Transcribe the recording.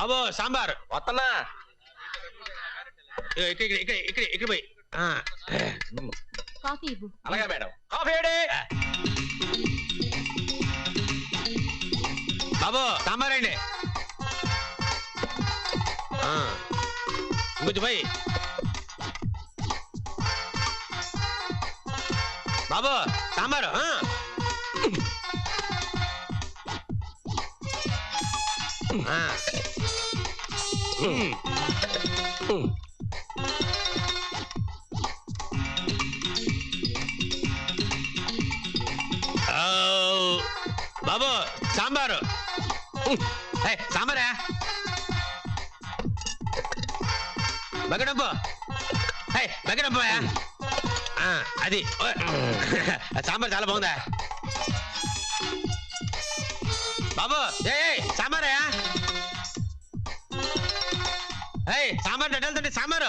బాబు సాంబార్. వస్తున్నా ఇక్కడ ఇక్కడ ఇక్కడ ఇక్కడ పోయి. ఆ. కాఫీ ఇవ్వు. అలాగే మేడం. కాఫీ ఏడి? బాబు సాంబార్ అండి. ఇంకొంచెం పోయి. బాబు సాంబారు బాబు సాంబారు. సాంబారా? బగడబ్బు బగడబ్బా అది. సాంబార్ చాలా బాగుందా? బాబు ఏ సాంబారా ఏయ్ సాంబార్ వెళ్తుంటే సాంబారు.